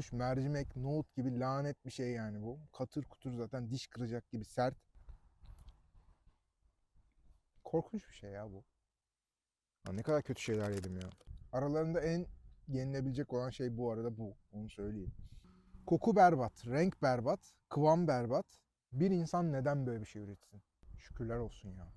kurumuş mercimek, nohut gibi lanet bir şey yani bu. Katır kutur zaten diş kıracak gibi sert. Korkunç bir şey ya bu. Ya ne kadar kötü şeyler yedim ya. Aralarında en yenilebilecek olan şey bu arada bu. Onu söyleyeyim. Koku berbat, renk berbat, kıvam berbat. Bir insan neden böyle bir şey üretsin? Şükürler olsun ya.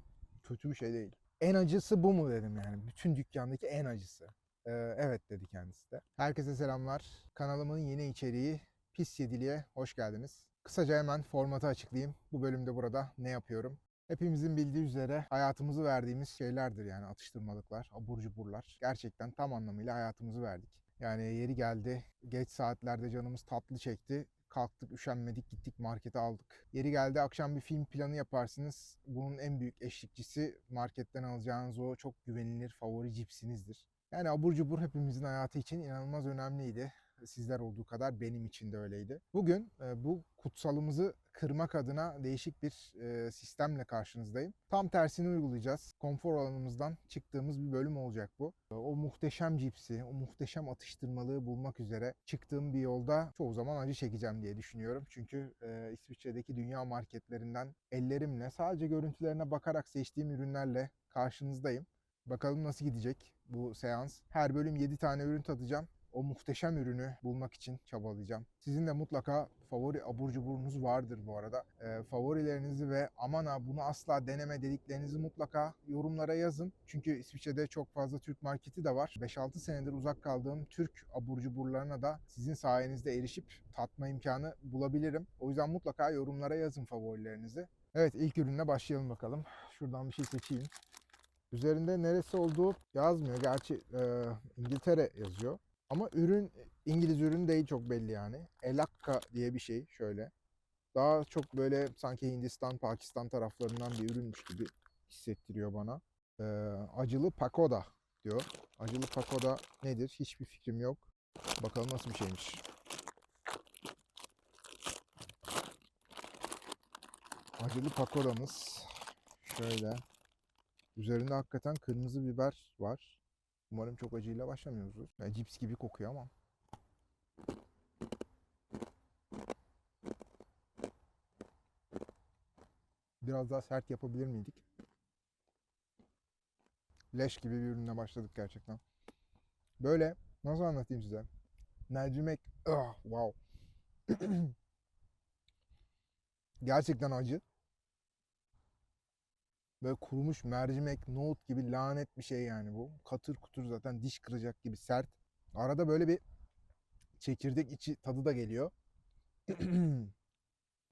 Kötü bir şey değil. En acısı bu mu dedim yani. Bütün dükkandaki en acısı. Ee, evet dedi kendisi de. Herkese selamlar. Kanalımın yeni içeriği Pis Yedili'ye hoş geldiniz. Kısaca hemen formatı açıklayayım. Bu bölümde burada ne yapıyorum? Hepimizin bildiği üzere hayatımızı verdiğimiz şeylerdir yani atıştırmalıklar, abur cuburlar. Gerçekten tam anlamıyla hayatımızı verdik. Yani yeri geldi, geç saatlerde canımız tatlı çekti. Kalktık, üşenmedik, gittik markete aldık. Yeri geldi akşam bir film planı yaparsınız. Bunun en büyük eşlikçisi marketten alacağınız o çok güvenilir favori cipsinizdir. Yani abur cubur hepimizin hayatı için inanılmaz önemliydi. Sizler olduğu kadar benim için de öyleydi. Bugün e, bu kutsalımızı kırmak adına değişik bir e, sistemle karşınızdayım. Tam tersini uygulayacağız. Konfor alanımızdan çıktığımız bir bölüm olacak bu. E, O muhteşem cipsi, o muhteşem atıştırmalığı bulmak üzere çıktığım bir yolda çoğu zaman acı çekeceğim diye düşünüyorum. Çünkü İsviçre'deki dünya marketlerinden ellerimle sadece görüntülerine bakarak seçtiğim ürünlerle karşınızdayım. Bakalım nasıl gidecek bu seans. Her bölüm 7 tane ürün tadacağım. O muhteşem ürünü bulmak için çabalayacağım. Sizin de mutlaka favori abur cuburunuz vardır bu arada. Ee, favorilerinizi ve aman ha bunu asla deneme dediklerinizi mutlaka yorumlara yazın. Çünkü İsviçre'de çok fazla Türk marketi de var. 5-6 senedir uzak kaldığım Türk abur cuburlarına da sizin sayenizde erişip tatma imkanı bulabilirim. O yüzden mutlaka yorumlara yazın favorilerinizi. Evet ilk ürünle başlayalım bakalım. Şuradan bir şey seçeyim. Üzerinde neresi olduğu yazmıyor. Gerçi e, İngiltere yazıyor. Ama ürün İngiliz ürün değil çok belli yani. Elakka diye bir şey şöyle. Daha çok böyle sanki Hindistan, Pakistan taraflarından bir ürünmüş gibi hissettiriyor bana. E, acılı pakoda diyor. Acılı pakoda nedir? Hiçbir fikrim yok. Bakalım nasıl bir şeymiş. Acılı pakodamız şöyle. Üzerinde hakikaten kırmızı biber var. Umarım çok acıyla başlamıyoruzdur. Yani cips gibi kokuyor ama. Biraz daha sert yapabilir miydik? Leş gibi bir ürünle başladık gerçekten. Böyle nasıl anlatayım size? Mercimek, ah, wow. Gerçekten acı. Böyle kurumuş mercimek, nohut gibi lanet bir şey yani bu. Katır kutur zaten diş kıracak gibi sert. Arada böyle bir çekirdek içi tadı da geliyor.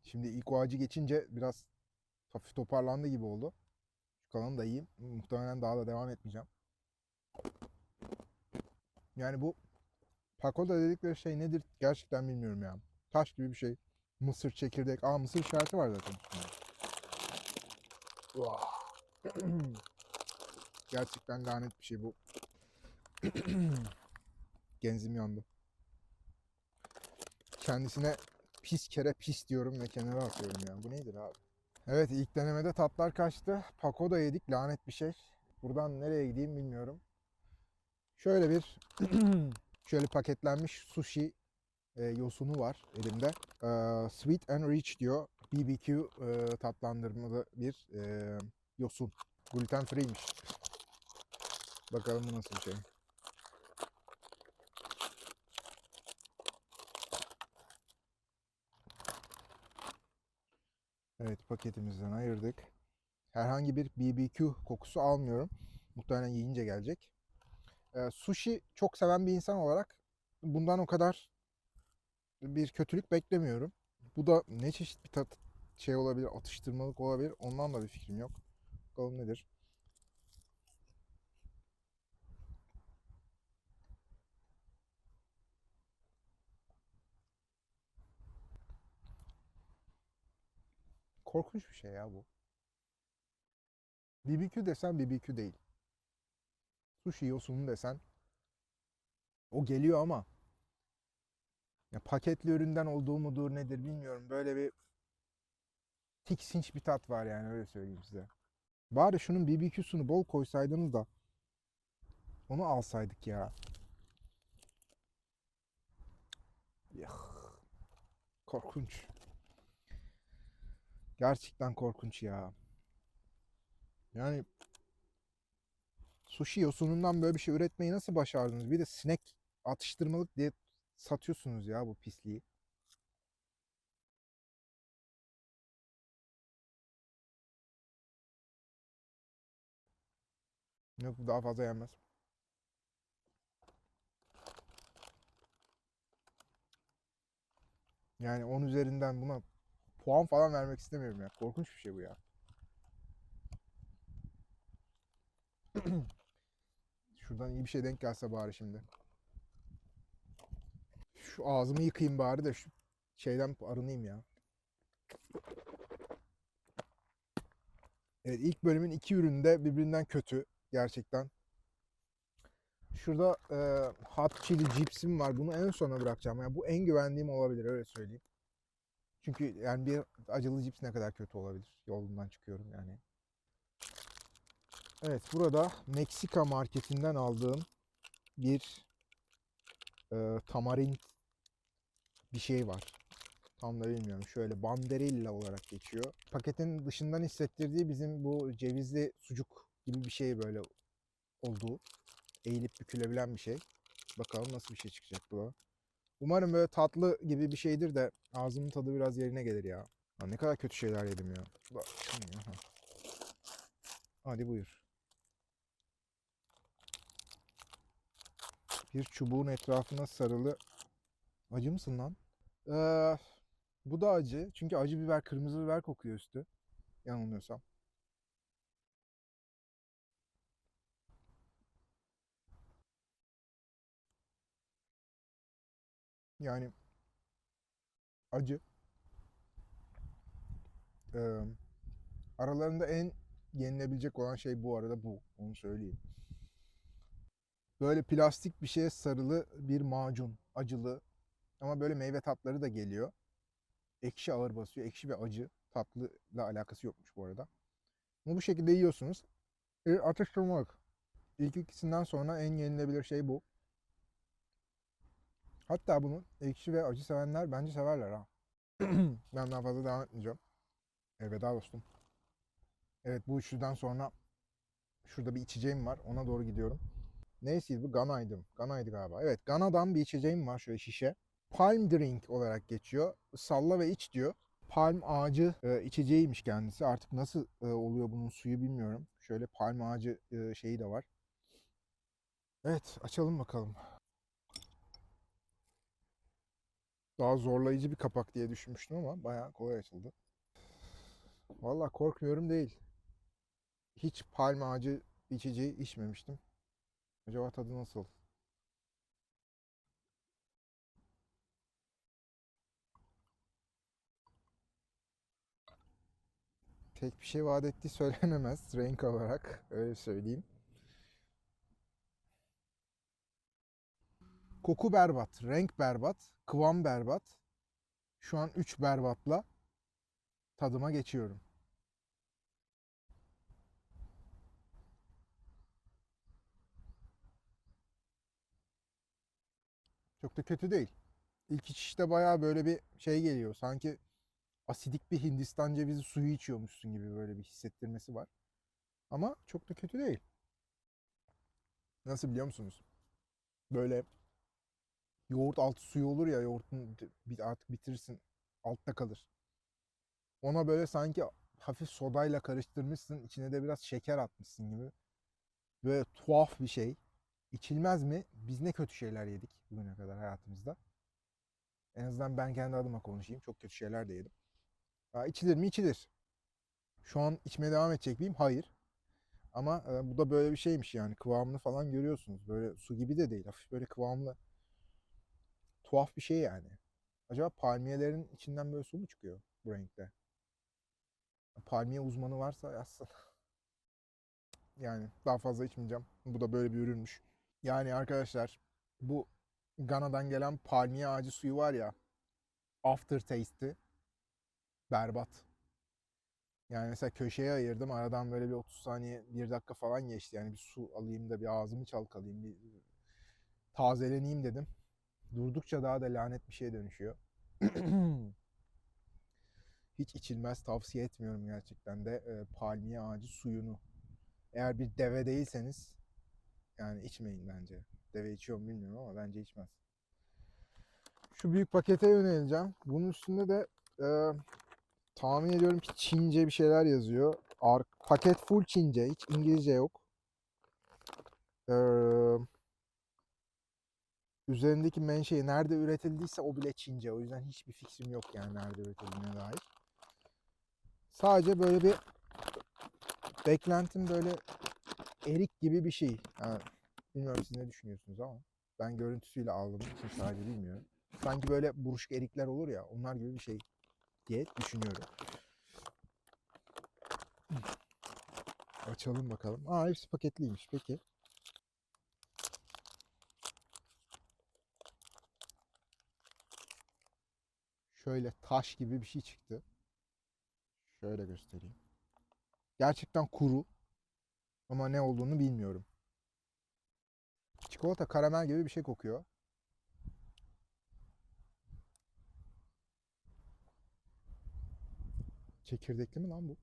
Şimdi ilk o acı geçince biraz hafif toparlandı gibi oldu. Şu kalanı da yiyeyim. Muhtemelen daha da devam etmeyeceğim. Yani bu pakoda dedikleri şey nedir gerçekten bilmiyorum ya. Taş gibi bir şey. Mısır çekirdek. Aa mısır işareti var zaten üstünde. Gerçekten lanet bir şey bu. Genzim yandı. Kendisine pis kere pis diyorum ve kenara atıyorum ya. Bu nedir abi? Evet ilk denemede tatlar kaçtı. Pakoda yedik lanet bir şey. Buradan nereye gideyim bilmiyorum. Şöyle bir şöyle paketlenmiş sushi e, yosunu var elimde. E, sweet and rich diyor. BBQ e, tatlandırmalı bir e, yosun. Gluten free'ymiş. Bakalım bu nasıl bir şey. Evet paketimizden ayırdık. Herhangi bir BBQ kokusu almıyorum. Muhtemelen yiyince gelecek. Ee, sushi çok seven bir insan olarak bundan o kadar bir kötülük beklemiyorum. Bu da ne çeşit bir tat şey olabilir, atıştırmalık olabilir. Ondan da bir fikrim yok. Bakalım nedir? Korkunç bir şey ya bu. BBQ desen BBQ değil. Sushi yosunu desen o geliyor ama ya paketli üründen olduğu mudur nedir bilmiyorum. Böyle bir tiksinç bir tat var yani öyle söyleyeyim size. Bari şunun BBQ'sunu bol koysaydınız da onu alsaydık ya. Ya. Korkunç. Gerçekten korkunç ya. Yani sushi yosunundan böyle bir şey üretmeyi nasıl başardınız? Bir de sinek atıştırmalık diye satıyorsunuz ya bu pisliği. Yok bu daha fazla yenmez. Yani 10 üzerinden buna puan falan vermek istemiyorum ya. Korkunç bir şey bu ya. Şuradan iyi bir şey denk gelse bari şimdi. Şu ağzımı yıkayayım bari de şu şeyden arınayım ya. Evet ilk bölümün iki ürünü de birbirinden kötü gerçekten. Şurada e, hot chili cipsim var. Bunu en sona bırakacağım. Yani bu en güvendiğim olabilir öyle söyleyeyim. Çünkü yani bir acılı cips ne kadar kötü olabilir? Yolundan çıkıyorum yani. Evet burada Meksika marketinden aldığım bir e, tamarind bir şey var. Tam da bilmiyorum. Şöyle banderilla olarak geçiyor. Paketin dışından hissettirdiği bizim bu cevizli sucuk gibi bir şey böyle olduğu. Eğilip bükülebilen bir şey. Bakalım nasıl bir şey çıkacak bu. Umarım böyle tatlı gibi bir şeydir de ağzımın tadı biraz yerine gelir ya. Lan ne kadar kötü şeyler yedim ya. Bak, aha. Hadi buyur. Bir çubuğun etrafına sarılı. Acı mısın lan? Ee, bu da acı. Çünkü acı biber, kırmızı biber kokuyor üstü. Yanılmıyorsam. Yani acı. Ee, aralarında en yenilebilecek olan şey bu arada bu. Onu söyleyeyim. Böyle plastik bir şeye sarılı bir macun. Acılı. Ama böyle meyve tatları da geliyor. Ekşi ağır basıyor. Ekşi ve acı. Tatlıyla alakası yokmuş bu arada. Bunu bu şekilde yiyorsunuz. E, atıştırmalık. İlk ikisinden sonra en yenilebilir şey bu. Hatta bunu ekşi ve acı sevenler bence severler ha. ben daha fazla devam etmeyeceğim. Elveda dostum. Evet bu üçlüden sonra şurada bir içeceğim var. Ona doğru gidiyorum. Neyse bu Gana'ydı. Gana'ydı galiba. Evet Gana'dan bir içeceğim var şöyle şişe. Palm Drink olarak geçiyor. Salla ve iç diyor. Palm ağacı e, içeceğiymiş kendisi. Artık nasıl e, oluyor bunun suyu bilmiyorum. Şöyle palm ağacı e, şeyi de var. Evet açalım bakalım. Daha zorlayıcı bir kapak diye düşünmüştüm ama bayağı kolay açıldı. Valla korkmuyorum değil. Hiç palm ağacı içeceği içmemiştim. Acaba tadı nasıl? Tek bir şey vaat ettiği söylenemez renk olarak öyle söyleyeyim. Koku berbat, renk berbat, kıvam berbat. Şu an 3 berbatla tadıma geçiyorum. Çok da kötü değil. İlk içişte bayağı böyle bir şey geliyor. Sanki asidik bir Hindistan cevizi suyu içiyormuşsun gibi böyle bir hissettirmesi var. Ama çok da kötü değil. Nasıl biliyor musunuz? Böyle yoğurt altı suyu olur ya yoğurtun artık bitirirsin altta kalır. Ona böyle sanki hafif sodayla karıştırmışsın içine de biraz şeker atmışsın gibi. Böyle tuhaf bir şey. İçilmez mi? Biz ne kötü şeyler yedik bugüne kadar hayatımızda. En azından ben kendi adıma konuşayım. Çok kötü şeyler de yedim. Ya içilir mi? İçilir. Şu an içmeye devam edecek miyim? Hayır. Ama e, bu da böyle bir şeymiş yani. Kıvamını falan görüyorsunuz. Böyle su gibi de değil. Hafif böyle kıvamlı. Tuhaf bir şey yani. Acaba palmiyelerin içinden böyle su mu çıkıyor bu renkte? Palmiye uzmanı varsa yazsın. Yani daha fazla içmeyeceğim. Bu da böyle bir ürünmüş. Yani arkadaşlar bu Gana'dan gelen palmiye ağacı suyu var ya aftertaste'i berbat. Yani mesela köşeye ayırdım. Aradan böyle bir 30 saniye, 1 dakika falan geçti. Yani bir su alayım da bir ağzımı çalkalayayım, bir tazeleneyim dedim. Durdukça daha da lanet bir şeye dönüşüyor. Hiç içilmez tavsiye etmiyorum gerçekten de e, palmiye ağacı suyunu. Eğer bir deve değilseniz yani içmeyin bence. Deve içiyor mu bilmiyorum ama bence içmez. Şu büyük pakete yöneleceğim. Bunun üstünde de e, tahmin ediyorum ki Çince bir şeyler yazıyor. Ar- paket full Çince. Hiç İngilizce yok. Eee üzerindeki menşei nerede üretildiyse o bile Çince. O yüzden hiçbir fikrim yok yani nerede üretildiğine dair. Sadece böyle bir beklentim böyle erik gibi bir şey. Yani bilmiyorum siz ne düşünüyorsunuz ama ben görüntüsüyle aldığım için sadece bilmiyorum. Sanki böyle buruşuk erikler olur ya onlar gibi bir şey diye düşünüyorum. Açalım bakalım. Aa hepsi paketliymiş. Peki. Şöyle taş gibi bir şey çıktı. Şöyle göstereyim. Gerçekten kuru. Ama ne olduğunu bilmiyorum. Çikolata karamel gibi bir şey kokuyor. Çekirdekli mi lan bu?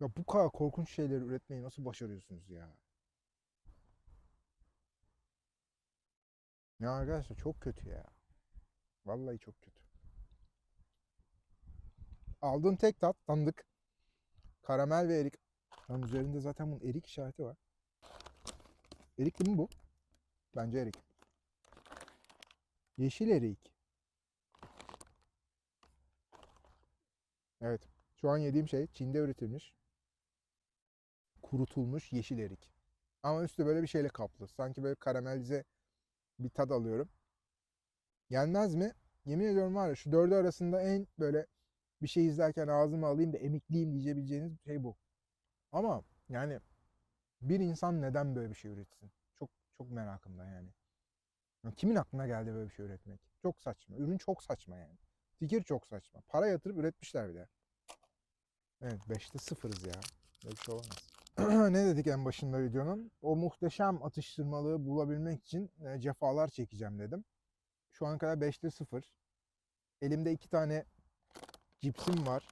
Ya bu kadar korkunç şeyleri üretmeyi nasıl başarıyorsunuz ya? Ya arkadaşlar çok kötü ya. Vallahi çok kötü. Aldığım tek tat tanıdık. Karamel ve erik. Lan üzerinde zaten bunun erik işareti var. Erikli mi bu? Bence erik. Yeşil erik. Evet. Şu an yediğim şey Çin'de üretilmiş. Kurutulmuş yeşil erik. Ama üstü böyle bir şeyle kaplı. Sanki böyle karamelize bir tad alıyorum. Yenmez mi? Yemin ediyorum var ya şu dördü arasında en böyle bir şey izlerken ağzıma alayım da emikleyeyim diyebileceğiniz şey bu. Ama yani bir insan neden böyle bir şey üretsin? Çok çok merakımda yani. Ya Kimin aklına geldi böyle bir şey üretmek? Çok saçma. Ürün çok saçma yani. Fikir çok saçma. Para yatırıp üretmişler bir de. Evet 5'te sıfırız ya. Böyle bir şey olamaz. ne dedik en başında videonun? O muhteşem atıştırmalığı bulabilmek için e, cefalar çekeceğim dedim. Şu ana kadar 5'te 0. Elimde iki tane cipsim var.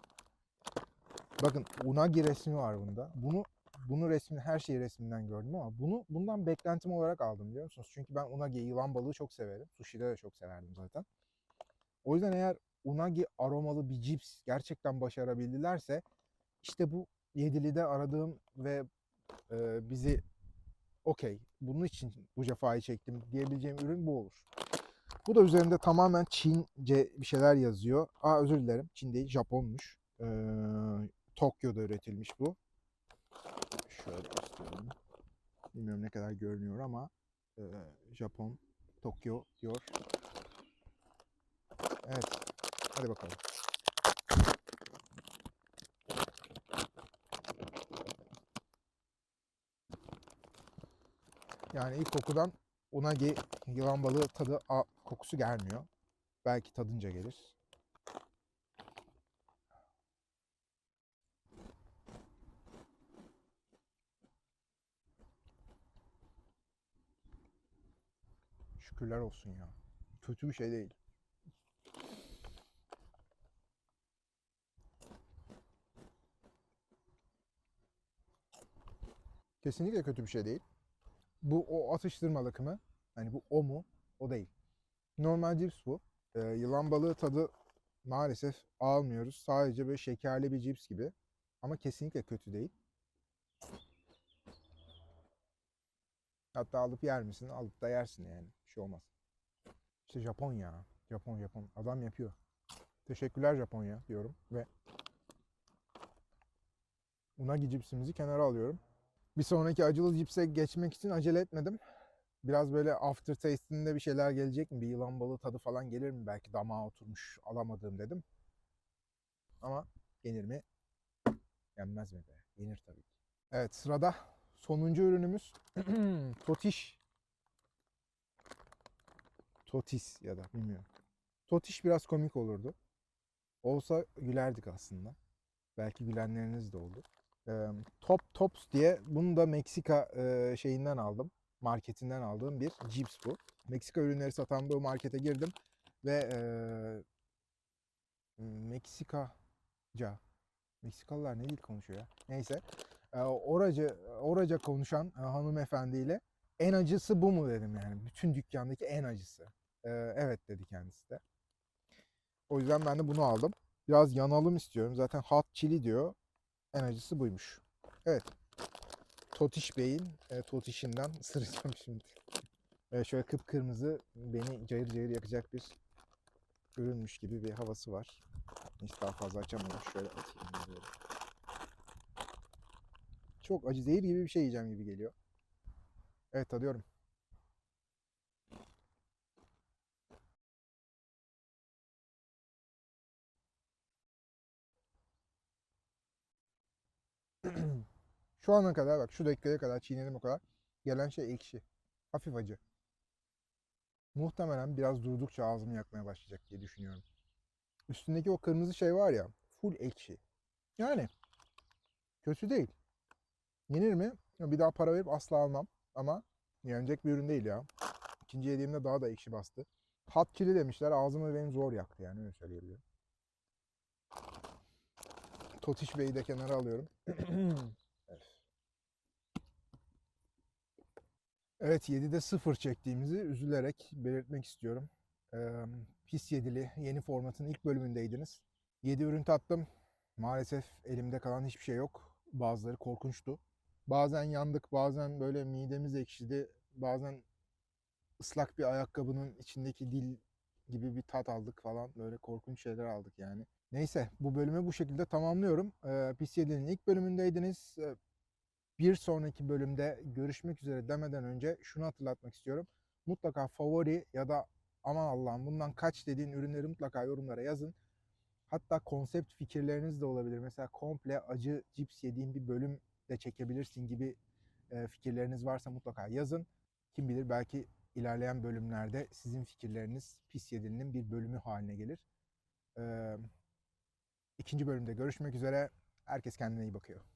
Bakın unagi resmi var bunda. Bunu bunu resmin her şeyi resminden gördüm ama bunu bundan beklentim olarak aldım biliyor musunuz? Çünkü ben unagi yılan balığı çok severim. Sushi'de de çok severdim zaten. O yüzden eğer unagi aromalı bir cips gerçekten başarabildilerse işte bu Yedili'de aradığım ve e, bizi okey bunun için bu cefayı çektim diyebileceğim ürün bu olur. Bu da üzerinde tamamen Çince bir şeyler yazıyor. Aa özür dilerim. Çin değil Japonmuş. Ee, Tokyo'da üretilmiş bu. Şöyle göstereyim. Bilmiyorum ne kadar görünüyor ama e, Japon Tokyo diyor. Evet. Hadi bakalım. Yani ilk kokudan unagi yılan balığı tadı a, kokusu gelmiyor. Belki tadınca gelir. Şükürler olsun ya. Kötü bir şey değil. Kesinlikle kötü bir şey değil. Bu o atıştırmalık mı? Hani bu o mu? O değil. Normal cips bu. Ee, yılan balığı tadı maalesef almıyoruz. Sadece böyle şekerli bir cips gibi. Ama kesinlikle kötü değil. Hatta alıp yer misin? Alıp da yersin yani. Bir şey olmaz. İşte Japon ya. Japon Japon. Adam yapıyor. Teşekkürler Japonya diyorum ve unagi cipsimizi kenara alıyorum. Bir sonraki acılı cipse geçmek için acele etmedim. Biraz böyle aftertaste'inde bir şeyler gelecek mi? Bir yılan balığı tadı falan gelir mi? Belki damağa oturmuş alamadığım dedim. Ama yenir mi? Yenmez mi be? Yenir tabii ki. Evet sırada sonuncu ürünümüz Totiş. Totis ya da bilmiyorum. Totiş biraz komik olurdu. Olsa gülerdik aslında. Belki gülenleriniz de oldu. Ee, Top Tops diye bunu da Meksika e, şeyinden aldım. marketinden aldığım bir cips bu. Meksika ürünleri satan bu markete girdim ve eee Meksikaca Meksikalılar ne dil konuşuyor ya? Neyse. Eee, oraca oraca konuşan e, hanımefendiyle en acısı bu mu dedim yani. Bütün dükkandaki en acısı. Eee, evet dedi kendisi de. O yüzden ben de bunu aldım. Biraz yanalım istiyorum. Zaten hot chili diyor. En acısı buymuş. Evet. Totiş Bey'in e, totişinden ısıracağım şimdi. E, şöyle kıpkırmızı beni cayır cayır yakacak bir ürünmüş gibi bir havası var. Hiç daha fazla açamıyorum. Şöyle atayım böyle. Çok acı zehir gibi bir şey yiyeceğim gibi geliyor. Evet tadıyorum. Şu ana kadar bak şu dakikaya kadar çiğnedim o kadar. Gelen şey ekşi. Hafif acı. Muhtemelen biraz durdukça ağzımı yakmaya başlayacak diye düşünüyorum. Üstündeki o kırmızı şey var ya full ekşi. Yani kötü değil. Yenir mi? Bir daha para verip asla almam. Ama yenecek bir ürün değil ya. İkinci yediğimde daha da ekşi bastı. Hot chili demişler. Ağzımı benim zor yaktı yani öyle söyleyebilirim. Totiş Bey'i de kenara alıyorum. Evet 7'de 0 çektiğimizi üzülerek belirtmek istiyorum. Ee, pis yedili yeni formatın ilk bölümündeydiniz. 7 ürün tattım. Maalesef elimde kalan hiçbir şey yok. Bazıları korkunçtu. Bazen yandık, bazen böyle midemiz ekşidi, bazen ıslak bir ayakkabının içindeki dil gibi bir tat aldık falan. Böyle korkunç şeyler aldık yani. Neyse bu bölümü bu şekilde tamamlıyorum. Ee, Pis 7'nin ilk bölümündeydiniz. Ee, bir sonraki bölümde görüşmek üzere demeden önce şunu hatırlatmak istiyorum. Mutlaka favori ya da aman Allah'ım bundan kaç dediğin ürünleri mutlaka yorumlara yazın. Hatta konsept fikirleriniz de olabilir. Mesela komple acı cips yediğin bir bölüm de çekebilirsin gibi e, fikirleriniz varsa mutlaka yazın. Kim bilir belki ilerleyen bölümlerde sizin fikirleriniz pis yedinin bir bölümü haline gelir. İkinci bölümde görüşmek üzere. Herkes kendine iyi bakıyor.